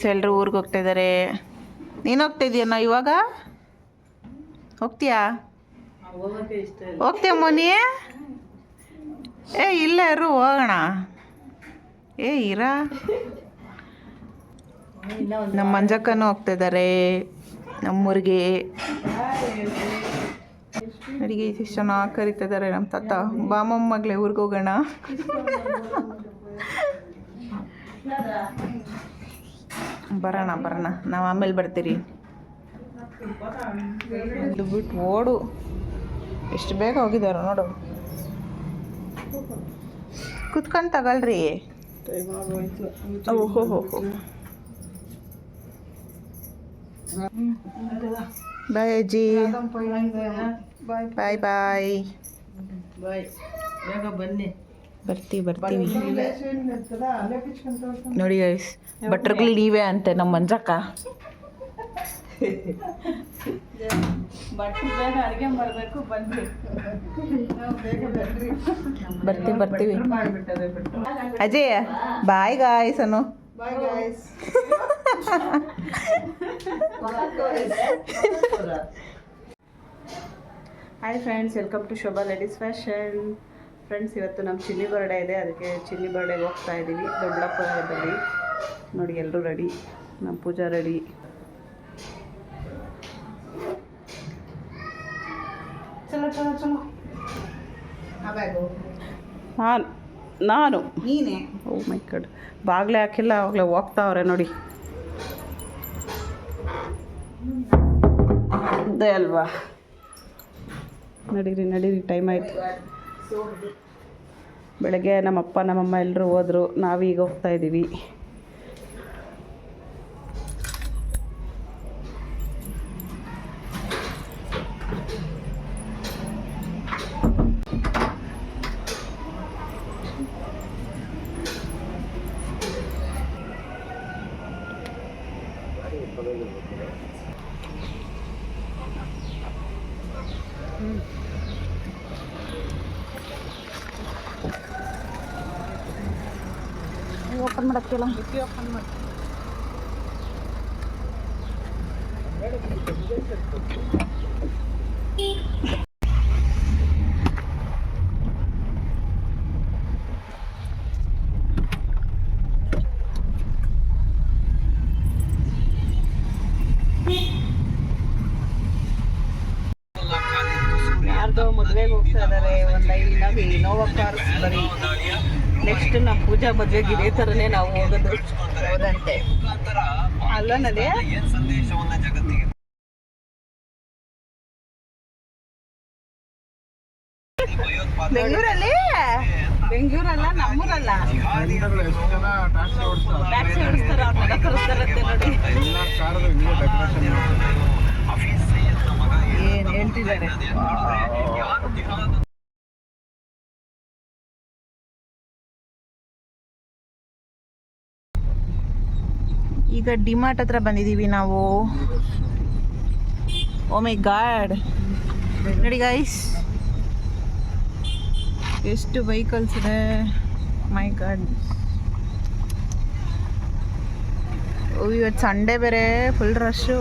Guys ಎಲ್ಲರೂ ಊರಿಗೆ ಹೋಗ್ತಾ ಇದ್ದಾರೆ ನೀನು ಹೋಗ್ತಾ ಇದೀಯಣ್ಣ ಇವಾಗ? ಹೋಗ್ತೀಯಾ? ಹೋಗ್ತೀಯ ಮೋನಿ? ಏ, ಇಲ್ಲ ಇರು, ಹೋಗೋಣ. ಏ, ಇರಾ? ನಮ್ಮ ಮಂಜಕ್ಕನೂ ಹೋಗ್ತಾ ಇದ್ದಾರೆ ನಮ್ಮೂರಿಗೆ. ಅಡುಗೆ ಇಷ್ಟು ಚೆನ್ನಾಗಿ ಕರಿತಾ ಇದ್ದಾರೆ ನಮ್ಮ ತಾತ. ಬಾಮಮ್ಮಗಳೇ ಊರಿಗೆ ಹೋಗೋಣ. ಬರೋಣ ಬರೋಣ. ನಾವು ಆಮೇಲೆ ಬರ್ತೀರಿ. ಇದು ಬಿಟ್ಟು ಓಡು. ಎಷ್ಟು ಬೇಗ ಹೋಗಿದಾರ ನೋಡು. ಕುತ್ಕೊಂಡು ತಗೊಳ್ರಿ. ಓಹೋ ಹೋ ಹೋ ಬಾಯ್ ಅಜ್ಜಿ. ಬಾಯ್ ಬಾಯ್. ಬನ್ನಿ. ಬರ್ತೀವಿ. ಬರ್ತೀವಿ ನೋಡಿ ಗೈಸ್ ಭಟ್ರುಗಳು ನೀವೇ ಅಂತೆ ನಮ್ಮ ಮಂಜಕ್ಕ. ಬರ್ತೀವಿ ಬರ್ತೀವಿ. Ajay bye guys Anu. Hi friends welcome to Shobha ladies fashion friends ಇವತ್ತು ನಮ್ಮ ಚಿನ್ನಿ ಬರ್ಡೇ ಇದೆ. ಅದಕ್ಕೆ ಚಿನ್ನಿ ಬರ್ಡೇಗೆ ಹೋಗ್ತಾ ಇದ್ದೀವಿ ದೊಡ್ಡಪ್ಪದಲ್ಲಿ ನೋಡಿ ಎಲ್ಲರೂ ರೆಡಿ ನಮ್ಮ ಪೂಜಾ ರೆಡಿ ನಾನು ನಾನು? ನೀನೇ? ಓ ಮೈ ಕಡ್ ಬಾಗ್ಲೇ ಹಾಕಿಲ್ಲ ಅವಾಗಲೇ ಹೋಗ್ತಾವ್ರೆ ನೋಡಿ. ಅದೇ ಅಲ್ವಾ? ನಡೀರಿ ನಡೀರಿ ಟೈಮ್ ಆಯಿತು. ಬೆಳಗ್ಗೆ ನಮ್ಮಪ್ಪ ನಮ್ಮಮ್ಮ ಎಲ್ಲರೂ ಹೋದ್ರು. ನಾವೀಗ ಹೋಗ್ತಾ मैं ಮದುವೆಗೆ ಇದೇ ತರನೇ ನಾವು ಹೋಗೋದು. ಹೌದಂತೆ. ಅಲ್ಲ ನದೇ ಬೆಂಗಳೂರಲ್ಲಿ? ಬೆಂಗಳೂರಲ್ಲ ನಮ್ಮೂರಲ್ಲ. ಟ್ಯಾಕ್ಸಿ ಓಡಿಸ್ತಾರ ಅವ್ರನ್ನೆಲ್ಲ ಕರೆಸ್ತಾರಂತೆ ನೋಡಿ. ಏನ್ ಹೇಳ್ತಿದ್ದಾರೆ? ಈಗ ಡಿಮಾರ್ಟ್ ಹತ್ರ ಬಂದಿದ್ದೀವಿ ನಾವು. ಓ ಮೈ ಗಾಡ್ ನೋಡಿ ಗೈಸ್ ಎಷ್ಟು ವೆಹಿಕಲ್ಸ್ ಇದೆ. ಮೈ ಗಾಡ್ ಇವತ್ತು ಸಂಡೇ ಬೇರೆ. ಫುಲ್ ರಶ್ಶು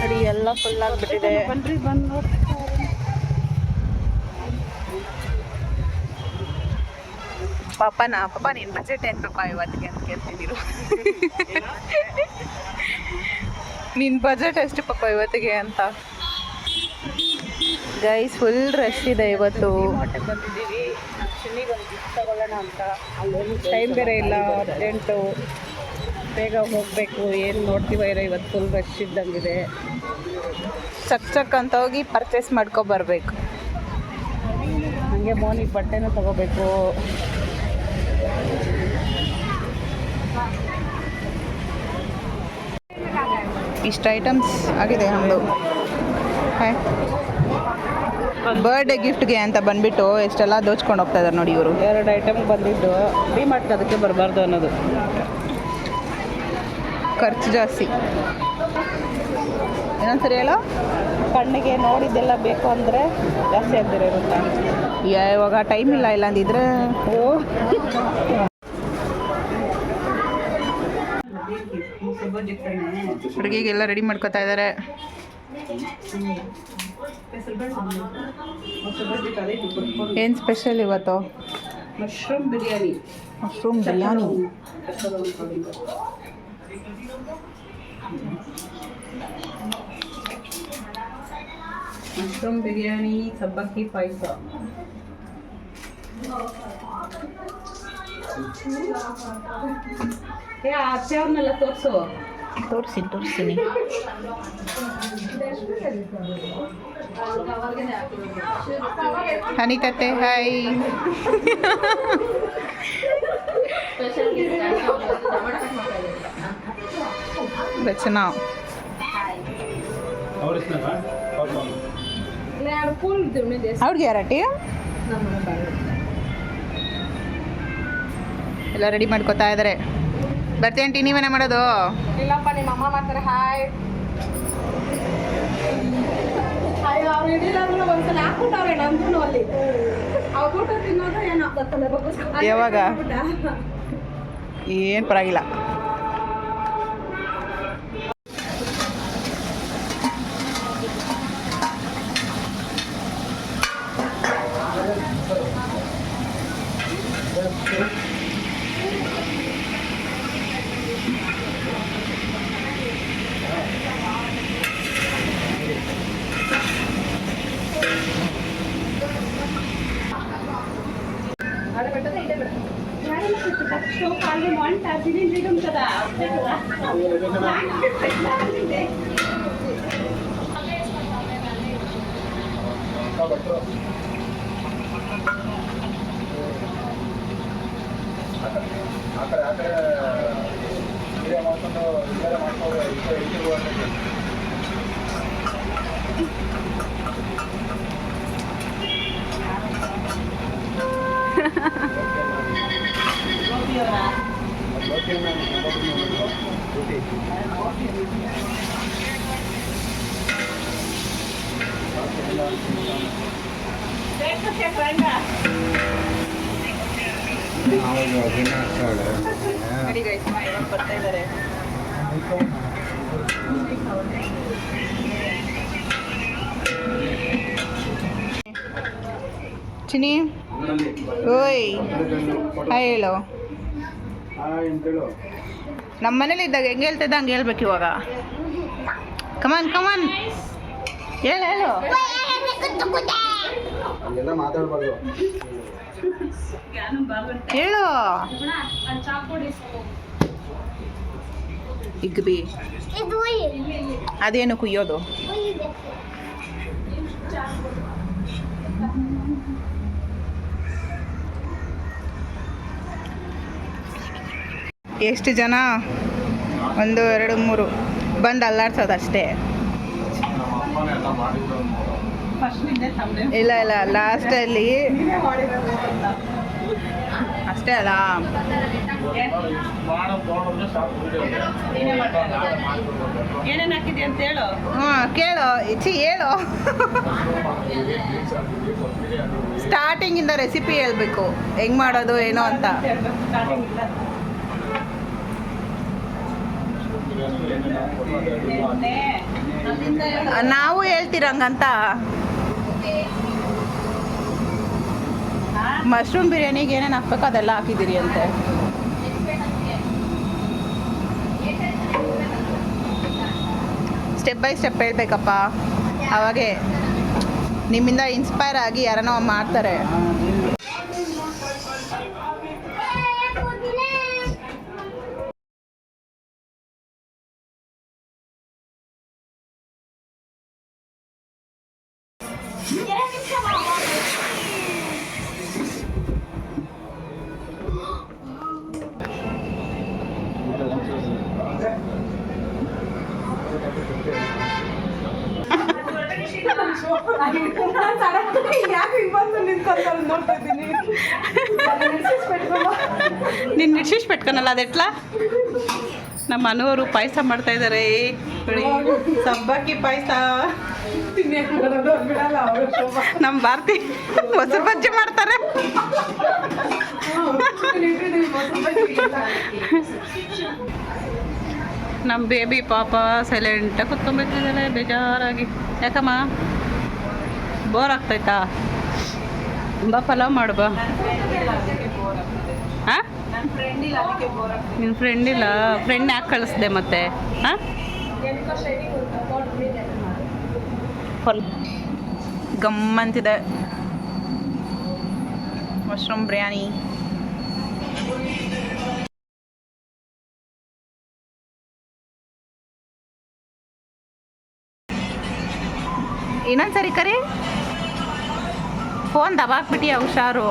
ನೋಡಿ, ಎಲ್ಲ ಫುಲ್ ಆಗಿಬಿಟ್ಟಿದೆ. ಬಂದು ಪಾಪನ ಪಾಪ ನಿನ್ನ ಬಜೆಟ್ ಏನು ಪಾಪ ಇವತ್ತಿಗೆ ಅಂತ ಕೇಳ್ತಿದ್ದೀರು. ನಿನ್ನ ಬಜೆಟ್ ಎಷ್ಟು ಪಾಪ ಇವತ್ತಿಗೆ ಅಂತ. ಗೈಸ್ ಫುಲ್ ರಶ್ ಇದೆ ಇವತ್ತು. ಬಂದಿದ್ದೀವಿ ತಗೊಳ್ಳೋಣ ಅಂತ ಟೈಮ್ ಬೇರೆ ಇಲ್ಲ ಅರ್ಜೆಂಟು ಬೇಗ ಹೋಗಬೇಕು, ಏನು ನೋಡ್ತೀವೋ ಇವತ್ತು ಫುಲ್ ರಶ್ ಇದ್ದಂಗಿದೆ. ಚಕ್ ಚಕ್ ಅಂತ ಹೋಗಿ ಪರ್ಚೇಸ್ ಮಾಡ್ಕೊ ಬರ್ಬೇಕು. ಹಾಗೆ ಮೋನಿಗೆ ಬಟ್ಟೆನೂ ತಗೋಬೇಕು. ಇಷ್ಟು ಐಟಮ್ಸ್ ಆಗಿದೆ ನಮ್ಮದು ಬರ್ಡೇ ಗಿಫ್ಟ್ಗೆ ಅಂತ ಬಂದ್ಬಿಟ್ಟು ಎಷ್ಟೆಲ್ಲ ದೋಚ್ಕೊಂಡು ಹೋಗ್ತಾ ಇದ್ದಾರೆ ನೋಡಿ ಇವರು. ಎರಡು ಐಟಮ್ ಬಂದಿದ್ದು. ಮಾರ್ಟ್ ಅದಕ್ಕೆ ಬರಬಾರ್ದು ಅನ್ನೋದು. ಖರ್ಚು ಜಾಸ್ತಿ. ಏನಂತಾರೆ ಹೇಳೋ. ಕಣ್ಣಿಗೆ ನೋಡಿದ್ದೆಲ್ಲ ಬೇಕು ಅಂದರೆ ಜಾಸ್ತಿ ಆಗ್ತಾರೆ ಇರುತ್ತಾ ಇವಾಗ ಟೈಮ್ ಇಲ್ಲ ಇಲ್ಲ ಅಂದಿದ್ರೆ. ಓ. ಅಡುಗೆಗೆಲ್ಲ ರೆಡಿ ಮಾಡ್ಕೋತಾ ಇದ್ದಾರೆ ಏನು ಸ್ಪೆಷಲ್ ಇವತ್ತು? Mushroom biryani mushroom biryani mushroom biryani ಸಬ್ಬಕ್ಕಿ ಪಾಯಸ ಏ ಅತ್ತೆ ಅವ್ರನ್ನೆಲ್ಲ ತೋರಿಸು ತೋರಿಸಿ ತೋರಿಸ್ತೀನಿ ಅನಿತತೆ ಹಾಯ್ ರಚನಾ ಅವ್ರಿಗೆ ಯಾರಟಿ ಎಲ್ಲ ರೆಡಿ ಮಾಡ್ಕೊತಾ ಇದ್ದಾರೆ ಬರ್ತೀಯ ಆಂಟಿ ನೀವೇನೇ ಮಾಡೋದು? ಇಲ್ಲಪ್ಪ ನಿಮ್ಮ ಅಮ್ಮ ಮಾಡ್ತಾರೆ. ಹಾಯ್ ಅಯ್ಯೋ ಅವ್ರು ಹಿಡಿದಾದ್ರೂ ಒಂದ್ಸಲ ಹಾಕ್ಬಿಟ್ಟವ್ರೆ ನಮ್ದು ಅಲ್ಲಿ. ಅವ್ರು ಊಟ ತಿನ್ನೋದು ಏನೋ. ಗೊತ್ತಲ್ಲ ಬಗ್ಗಿಸ್ಕೊಂಡು. ಯಾವಾಗ? ಏನು ಪರವಾಗಿಲ್ಲ. ಬರ್ತಾ ಇದ್ದಾರೆ ಚಿನಿ ಓಯ್ ಹಾಯ್ ಹೇಳು. ನಮ್ಮ ಮನೇಲಿ ಇದ್ದಾಗ ಹೆಂಗೆ ಹೇಳ್ತಿದ್ದ ಹಂಗೆ ಹೇಳ್ಬೇಕು ಇವಾಗ. ಕಮಾನ್ ಕಮಾನ್ ಹೇಳು ಹೇಳು. ಮಾತಾಡ್ಬಾರ್ದು. ಹೇಳು. ಇಗ್ಬಿ ಅದೇನು ಕುಯ್ಯೋದು? ಎಷ್ಟು ಜನ? ಒಂದು ಎರಡು ಮೂರು. ಬಂದು ಅಲ್ಲಾಡ್ಸೋದು ಅಷ್ಟೇ ಇಲ್ಲ ಇಲ್ಲ ಲಾಸ್ಟಲ್ಲಿ ಅಷ್ಟೇ ಅಲ್ಲ. ಹಾಂ ಕೇಳು. ಇಚ್ಚಿ ಹೇಳು. ಸ್ಟಾರ್ಟಿಂಗಿಂದ ರೆಸಿಪಿ ಹೇಳ್ಬೇಕು. ಹೆಂಗ್ ಮಾಡೋದು ಏನೋ ಅಂತ. ನಾವು ಹೇಳ್ತೀರಂಗಂತ. ಮಶ್ರೂಮ್ ಬಿರಿಯಾನಿಗೆ ಏನೇನು ಹಾಕ್ಬೇಕು ಅದೆಲ್ಲ ಹಾಕಿದ್ದೀರಿ ಅಂತೆ. ಸ್ಟೆಪ್ ಬೈ ಸ್ಟೆಪ್ ಹೇಳ್ಬೇಕಪ್ಪ. ಅವಾಗೆ ನಿಮ್ಮಿಂದ ಇನ್ಸ್ಪೈರ್ ಆಗಿ ಯಾರನೋ ಮಾಡ್ತಾರೆ. ನಿನ್ನ ನಿಶೀಶ್ ಪೆಟ್ಕೊನಲ್ಲ ಅದೆಟ್ಲ? ನಮ್ಮ ಮನೆಯವರು ಪಾಯಸ ಮಾಡ್ತಾ ಇದ್ದಾರೆ ಸಬ್ಬಕ್ಕಿ ಪಾಯಸ. ನಮ್ಮ ಭಾರತಿ ಮೊಸರು ಬಜ್ಜಿ ಮಾಡ್ತಾರೆ. ನಮ್ಮ ಬೇಬಿ ಪಾಪ ಸೈಲೆಂಟಾಗಿ ಕುತ್ಕೊಂಡ್ಬಿಟ್ಟಿದ್ದಾರೆ ಬೇಜಾರಾಗಿ. ಯಾಕಮ್ಮ? ಬೋರ್ ಆಗ್ತೈತಾ? ಬಾ, ಪಲಾವ್ ಮಾಡು ಹಾಂ ನಿನ್ನ ಫ್ರೆಂಡ್ ಇಲ್ಲ? ಫ್ರೆಂಡ್ ಯಾಕೆ ಕಳಿಸ್ದೆ ಮತ್ತೆ? ಹಾಂ ಗಮ್ಮಂತಿದೆ. ಮಶ್ರೂಮ್ ಬಿರಿಯಾನಿ. ಇನ್ನೊಂದ್ಸರಿ ಕರಿ. ಫೋನ್ ದಬಾಕ್ಬಿಟ್ಟಿಯ ಹುಷಾರು.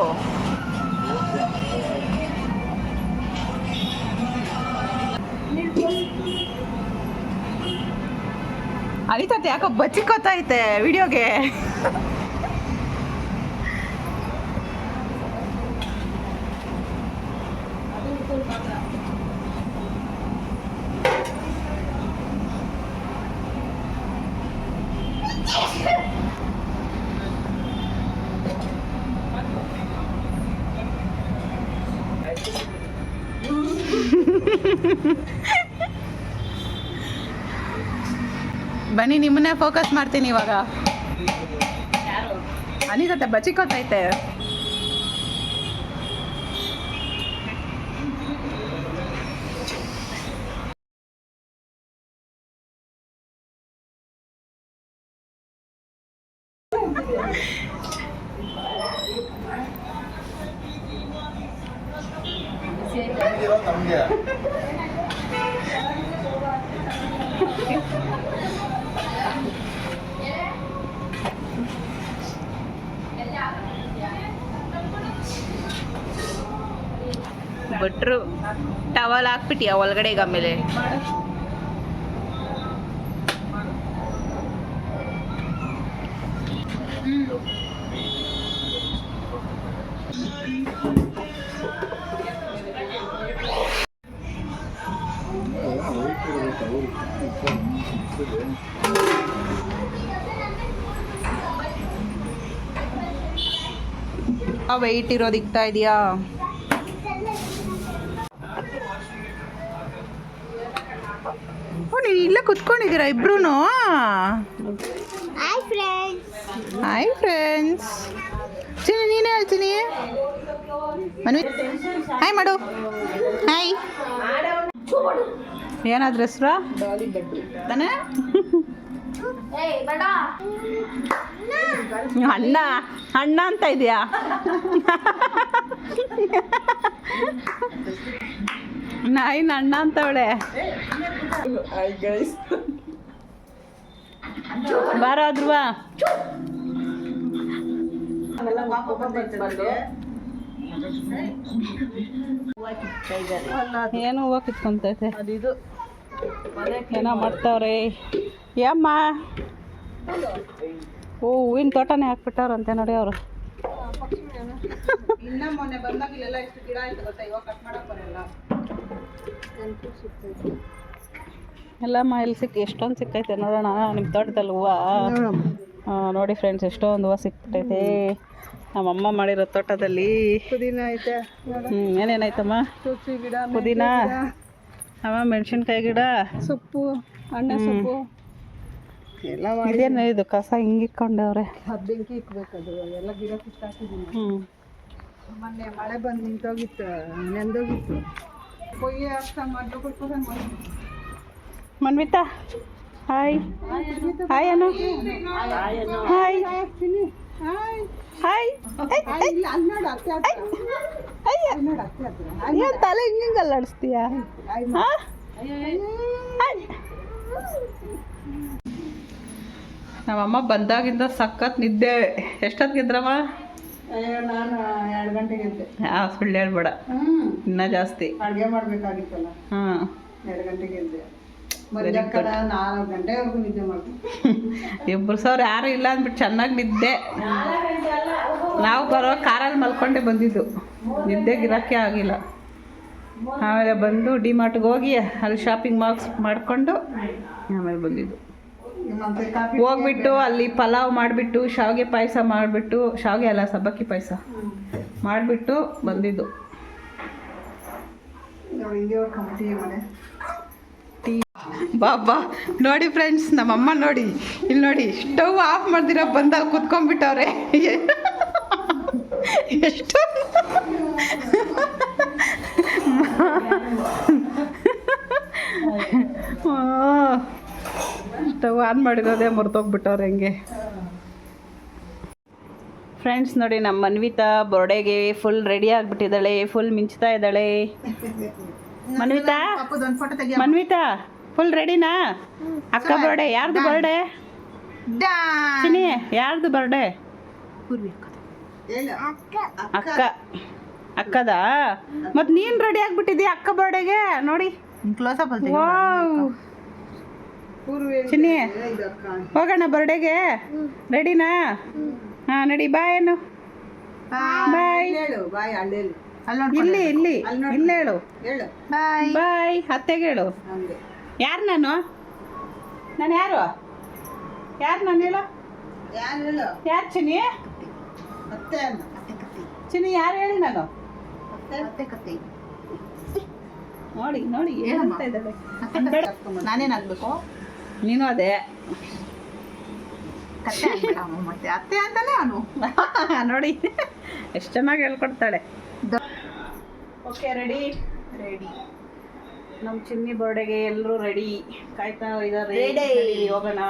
ಅನಿತತೆ ಯಾಕೋ ಬಚ್ಚಿಕೋತೈತೆ ವಿಡಿಯೋಗೆ ಬನ್ನಿ ನಿಮ್ಮನ್ನೇ ಫೋಕಸ್ ಮಾಡ್ತೀನಿ ಇವಾಗ. ಅನಿಸತ್ತೆ ಬಚ್ಚಿಕೋತೈತೆ. ತಮಗೆ. ಭಟ್ರು ಟವಲ್ ಹಾಕ್ಬಿಟ್ಟಿಯ ಒಳಗಡೆ ಈಗ ಆಮೇಲೆ? ಆ ವೆಯ್ಟ್ ಇರೋದಿಕ್ತಾ ಇದೆಯಾ? ಇಬ್ರು hi friends hi friends Chini ನೀನೇ ಹೇಳ್ತೀನಿ ಮನ್ವಿ? ಹಾಯ್ ಮಾಡು. ಹಾಯ್ ಏನಾದ್ರ ಹೆಸ್ರು? ತಾನೇ ಏಯ್ ಬೇಡ ನೀವು ಅಣ್ಣ ಅಣ್ಣ ಅಂತ ಇದೆಯಾ? ನಾಯಿನ ಅಣ್ಣ ಅಂತವಳೆ ಬಾರ ಧ್ರುವ ಏನು ಹೂವು ಕಿತ್ಕೊಂತೈತೆ ಅದಿದು. ಏನೋ ಮಾಡ್ತಾವ್ರೆ. ಯಮ್ಮ. ಓ ಹೂವಿನ ತೋಟನೇ ಹಾಕ್ಬಿಟ್ಟವ್ರಂತೆ ನೋಡಿ ಅವರು. ಇನ್ನ ಮೊನ್ನೆ ಬಂದಾಗ ಇಲ್ಲೆಲ್ಲ ಎಷ್ಟು ಗಿಡ ಆಯ್ತು ಗೊತ್ತಾ? ಇವಾಗ ಕಟ್ ಮಾಡಕ್ ಬರಲ್ಲ. ಎಲ್ಲಮ್ಮ ಇಲ್ಲಿ ಸಿಕ್ಕಿ ಎಷ್ಟೊಂದು ಸಿಕ್ಕೈತೆ ನೋಡೋಣ ನಿಮ್ಮ ತೋಟದಲ್ಲಿ ಹೂವು. ನೋಡಿ ಫ್ರೆಂಡ್ಸ್ ಎಷ್ಟೊಂದು ಹೂವು ಸಿಕ್ಬಿಟ್ಟೈತೆ. ನಮ್ಮಮ್ಮ ಮಾಡಿರೋ ತೋಟದಲ್ಲಿ. ಪುದೀನ ಐತೆ. ಹ್ಞೂ ಏನೇನಾಯ್ತಮ್ಮ? ಗಿಡ ಪುದೀನ? ಅಮ್ಮ ಮೆಣಸಿನ್ಕಾಯಿ ಗಿಡ? ಸೊಪ್ಪು ಅಣ್ಣ ಸೊಪ್ಪು. ಎಲ್ಲ ಇದೇನು ಇದು ಕಸ ಹಿಂಗೆ ಇಕ್ಕೊಂಡವ್ರೆ? ಬೆಂಕಿ ಇಕ್ಬೇಕದು ಎಲ್ಲ ಗಿಡ ಕಿತ್ತಾಕಿದ್ದೀನಿ ಹ್ಞೂ ಮೊನ್ನೆ ಮಳೆ ಬಂದು ನಿಂತೋಗಿತ್ತು ನೆಂದೋಗಿತ್ತು. ಕೊಯ್ಯ ಅಷ್ಟ ಮಾಡ್ಬೇಕು Manvitha hi hi Anu hi hi ಏನು ತಲೆ ಹಿಂಗೆ ಅಲ್ಲಾಡಿಸ್ತೀಯಾ ಹಾಂ? ನಮ್ಮಮ್ಮ ಬಂದಾಗಿಂದ ಸಖತ್ ನಿದ್ದೆ. ಎಷ್ಟೊತ್ತಿಗಿದ್ರಮ್ಮ ಅಯ್ಯೋ ನಾನು ಎರಡು ಗಂಟೆಗೆ ಹಾಂ ಸುಳ್ಳು ಹೇಳ್ಬೇಡ. ಇನ್ನ ಜಾಸ್ತಿ. ಅಡುಗೆ ಮಾಡಬೇಕಾಗಿತ್ತಲ್ಲ. ಹಾಂ ಎರಡು ಗಂಟೆಗೆ ಎದ್ದೆ. ಮಧ್ಯಾಹ್ನ ನಾಲ್ಕು ಗಂಟೆವರೆಗೂ ನಿದ್ದೆ ಮಾಡ್ತೀನಿ. ಇಬ್ಬರು ಸಾವಿರ ಯಾರು ಇಲ್ಲ ಅಂದ್ಬಿಟ್ಟು ಚೆನ್ನಾಗಿ ನಿದ್ದೆ. ನಾವು ಬರೋ ಕಾರಲ್ಲಿ ಮಲ್ಕೊಂಡೆ ಬಂದಿದ್ದು. ನಿದ್ದೆ ಗಿರಕ್ಕೆ ಆಗಿಲ್ಲ. ಆಮೇಲೆ ಬಂದು ಡಿ ಮಾರ್ಟ್ಗೆ ಹೋಗಿ ಅಲ್ಲಿ ಶಾಪಿಂಗ್ ಮಾಲ್ಸ್ ಮಾಡಿಕೊಂಡು ಆಮೇಲೆ ಬಂದಿದ್ದು. ಹೋಗ್ಬಿಟ್ಟು ಅಲ್ಲಿ ಪಲಾವ್ ಮಾಡಿಬಿಟ್ಟು ಶಾವಿಗೆ ಪಾಯಸ ಮಾಡಿಬಿಟ್ಟು ಶಾವಿಗೆ ಅಲ್ಲ ಸಬ್ಬಕ್ಕಿ ಪಾಯಸ ಮಾಡಿಬಿಟ್ಟು ಬಂದಿದ್ದು. ನೋಡಿ ಹಿಂಗೆ ಕಂಪ್ಟಿ ಮನೆ ಟೀ ಬಾ ಬಾ. ನೋಡಿ ಫ್ರೆಂಡ್ಸ್ ನಮ್ಮಮ್ಮ ನೋಡಿ. ಇಲ್ಲಿ ನೋಡಿ ಸ್ಟವ್ ಆಫ್ ಮಾಡ್ದಿರೋ ಬಂದಾಗ ಕುತ್ಕೊಂಡ್ಬಿಟ್ಟವ್ರೆ. ಎಷ್ಟು? ಸ್ಟವ್ ಆನ್ ಮಾಡಿರೋದೇ ಮರ್ತೋಗ್ಬಿಟ್ಟವ್ರೆ ಹೆಂಗೆ. ಫ್ರೆಂಡ್ಸ್ ನೋಡಿ ನಮ್ಮ ಮನ್ವಿತಾ ಬರ್ಡೇಗೆ ಫುಲ್ ರೆಡಿ ಆಗಿಬಿಟ್ಟಿದ್ದಾಳೆ ಫುಲ್ ಮಿಂಚ್ತಾ ಇದ್ದಾಳೆ. ಮನ್ವಿತಾ? ಮನ್ವಿತಾ? ಫುಲ್ ರೆಡಿನಾ ಅಕ್ಕ ಬರ್ಡೇ ಯಾರ್ದು ಬರ್ಡೇ ಚಿನಿ ಯಾರ್ದು ಬರ್ಡೇ ಅಕ್ಕ ಅಕ್ಕದ? ಮತ್ ನೀನ್ ರೆಡಿ ಆಗ್ಬಿಟ್ಟಿದ್ಯಾ ಅಕ್ಕ ಬರ್ಡೇಗೆ ನೋಡಿ. ಕ್ಲೋಸ್ ಅಪ್ ವಾವ್ ಚಿನ್ನಿ ಹೋಗೋಣ ಬರ್ಡೇಗೆ ರೆಡಿನಾ ಹಾ ನಡಿ ಬಾಯ್ ಏನು ಬಾಯ್ ಹೇಳು ಬಾಯ್ ಅಲ್ಲೇಳು ಇಲ್ಲಿ ಇಲ್ಲಿ. ಇಲ್ಲೇಳು ಹೇಳು. ಹೇಳು. ಬಾಯ್ ಅತ್ತೆಗೆ ಹೇಳು. ಯಾರು ನಾನು? ನಾನು ಯಾರು? ಯಾರು ನಾನು ಹೇಳು? ಯಾರು ಹೇಳು? ಯಾರು ಚಿನಿ ಚಿನಿ ಯಾರು ಹೇಳಿ ನಾನು? ಅತ್ತೆ ಅತ್ತೆ ಕತ್ತೆ. ನೋಡಿ ನೋಡಿ ಏನ್ ಅಂತ ಇದ್ದಾಳೆ ನಾನೇನಾಗ್ಬೇಕು ನೀನು ಅದೇ. ಮತ್ತೆ. ಅತ್ತೆ ಅಂತಾನೆ ಅವನು. ನೋಡಿ ಎಷ್ಟು ಚೆನ್ನಾಗಿ ಹೇಳ್ಕೊಡ್ತಾಳೆ. ಓಕೆ ರೆಡಿ ರೆಡಿ ನಮ್ಮ ಚಿನ್ನಿ ಬರ್ಡೆಗೆ ಎಲ್ಲರೂ ರೆಡಿ ಕಾಯ್ತಾ ಇದ್ದಾರೆ. ಹೋಗೋಣ.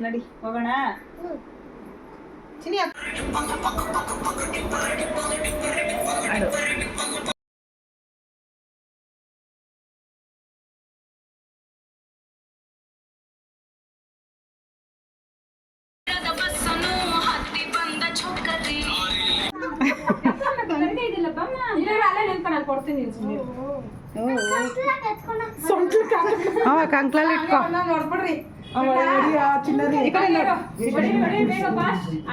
ನಡಿ ಹೋಗೋಣ. ಚಿನಿ ಕಂಕ್ಲಲ್ಲಿ ಇಟ್ಕೋ ನೋಡ್ಬಿಡ್ರಿ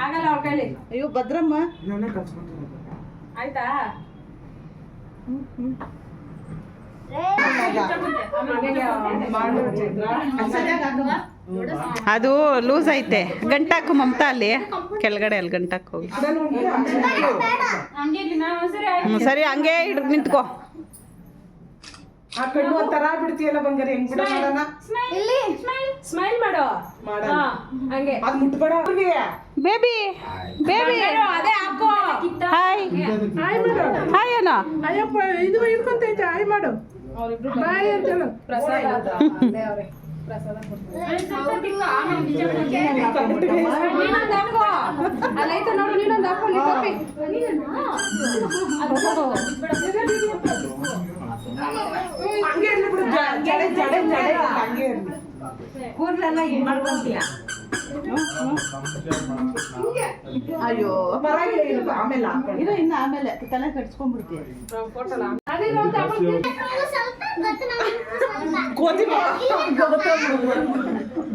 ಆಗಲ್ಲ ಅವ್ರ ಕೈಲಿ ಅಯ್ಯೋ ಭದ್ರಮ್ಮ ಆಯ್ತಾ ಅದು ಲೂಸ್ ಐತೆ ಗಂಟಾಕು ಮಮತಾ ಅಲ್ಲಿ ಕೆಳಗಡೆ ಅಲ್ಲಿ ಗಂಟಾಕ್ ಹೋಗಿ ಸರಿ ಹಂಗೆ ಹಿಡ್ದು ನಿಂತ್ಕೋ ಆ ಕಣ್ಣು ಒಂಥರ ಬಿಡ್ತೀಯಲ್ಲ ಬಂಗಾರಿ ಹೆಂಗ್ ಬಿಡ ಮಾಡೋಣ? ಸ್ಮೈಲ್ ಮಾಡು. ಮಾಡೋಣ. ಹಾ, ಹಂಗೆ. ಅದ್ ಮುಟ್ಬೇಡ ಅವ್ರಿಗೆ. Baby baby. ಅದೇ ಹಾಕೋ. ಹಾಯ್ ಹಾಯ್ ಅಣ್ಣ ಅಯ್ಯಪ್ಪ ಇದು ಇಟ್ಕೊಂತೈತೆ ಹಾಯ್ ಮಾಡು. ಬಾಯ್ ಅಂತ ಹೇಳು. ಪ್ರಸಾದ. ಪ್ರಸಾದ ಅಲ್ಲೈತೆ ನೋಡು ನೀನೊಂದು ಹಾಕೊಂಡು. ಹಂಗೆ ಇರ್ಲಿ ಬಿಡು ಜಡೆ ಜಡೆ ಜಡೆ ಹಂಗೆ ಇರ್ಲಿ ಅಯ್ಯೋ ಪರವಾಗಿಲ್ಲ ಇಲ್ಲ ಆಮೇಲೆ. ಇದು ಇನ್ನು ಆಮೇಲೆ ತಲೆ ಕಟ್ಸ್ಕೊಂಡ್ಬಿಡ್ತೀವಿ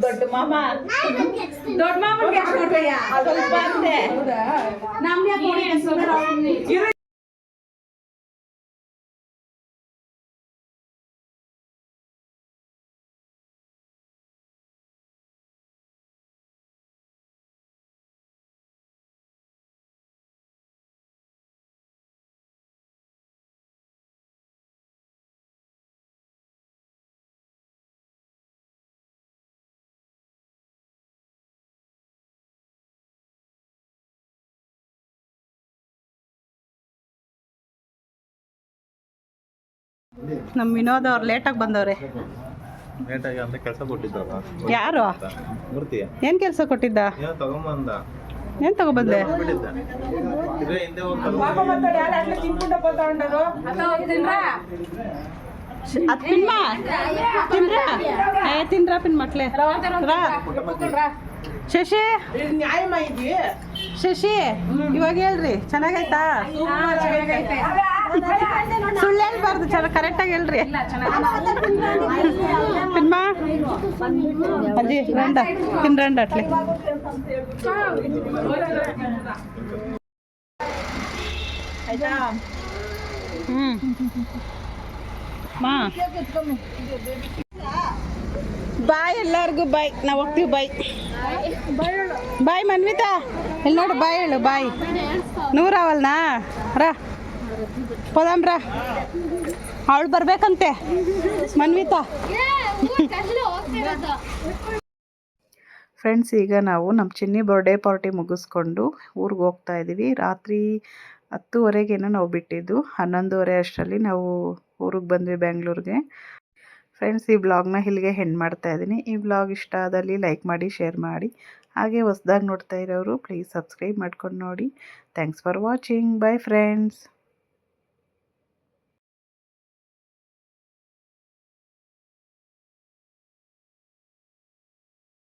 ದೊಡ್ಡ ಮಾಮ ದೊಡ್ಡ ಮಾಮ? ಸ್ವಲ್ಪ ನಮ್ಮ ವಿನೋದ್ ಅವ್ರು ಲೇಟಾಗಿ ಬಂದವ್ರೆ. ಲೇಟಾಗಿ ಅಂತ ಕೆಲಸ ಕೊಟ್ಟಿದ್ದಲ್ಲ. ಯಾರು? ಏನ್ ಏನು ಕೆಲಸ ಕೊಟ್ಟಿದ್ದ? ಏನ್ ತಗೊಂಬಂದ. ಏನು? ಅದು ಪಿನ್ಮ ತಿನ್ರ ಏ ತಿನ್ರ ಪಿನ್ ಮಕ್ಳೆ. ಶಶಿ? ಶಶಿ ಇವಾಗ ಹೇಳ್ರಿ. ಚೆನ್ನಾಗೈತೆ. ಸುಳ್ಳು ಹೇಳ್ಬಾರ್ದು ಚೆನ್ನಾಗಿ ಕರೆಕ್ಟಾಗಿ ಹೇಳ್ರಿ. ಪಿನ್ಮ ಅಜ್ಜಿ ರಂಡ ತಿನ್ರಂಡ ಅಟ್ಲೆ. ಹ್ಞೂ ಮಾ. ಬಾಯ್ ಎಲ್ಲರಿಗೂ ಬಾಯ್ ನಾವು ಹೋಗ್ತೀವಿ ಬಾಯ್. ಬಾಯ್ ಮನ್ವಿತಾ. ಇಲ್ಲಿ ನೋಡು ಬಾಯ್ ಹೇಳು ಬಾಯ್. ನೂರಾವಲ್ನಾ? ರಾ. ಪದಾಮ್ರ ಅವಳು ಬರ್ಬೇಕಂತೆ. ಮನ್ವಿತಾ. ಫ್ರೆಂಡ್ಸ್ ಈಗ ನಾವು ನಮ್ಮ ಚಿನ್ನಿ ಬರ್ಡೇ ಪಾರ್ಟಿ ಮುಗಿಸ್ಕೊಂಡು ಊರಿಗೆ ಹೋಗ್ತಾ ಇದ್ದೀವಿ ರಾತ್ರಿ ಹತ್ತುವರೆಗೇನೋ ನಾವು ಬಿಟ್ಟಿದ್ದು. ಹನ್ನೊಂದುವರೆ ಅಷ್ಟರಲ್ಲಿ ನಾವು ಊರಿಗೆ ಬಂದ್ವಿ ಬೆಂಗಳೂರಿಗೆ ಫ್ರೆಂಡ್ಸ್ ಈ ಬ್ಲಾಗ್ನ ಇಲ್ಲಿಗೆ ಹೆಣ್ಣು ಮಾಡ್ತಾ ಇದ್ದೀನಿ ಈ ಬ್ಲಾಗ್ ಇಷ್ಟ ಆದಲ್ಲಿ ಲೈಕ್ ಮಾಡಿ ಶೇರ್ ಮಾಡಿ. ಹಾಗೆ ಹೊಸ್ದಾಗಿ ನೋಡ್ತಾ ಇರೋರು ಪ್ಲೀಸ್ ಸಬ್ಸ್ಕ್ರೈಬ್ ಮಾಡ್ಕೊಂಡು ನೋಡಿ. Thanks for watching bye friends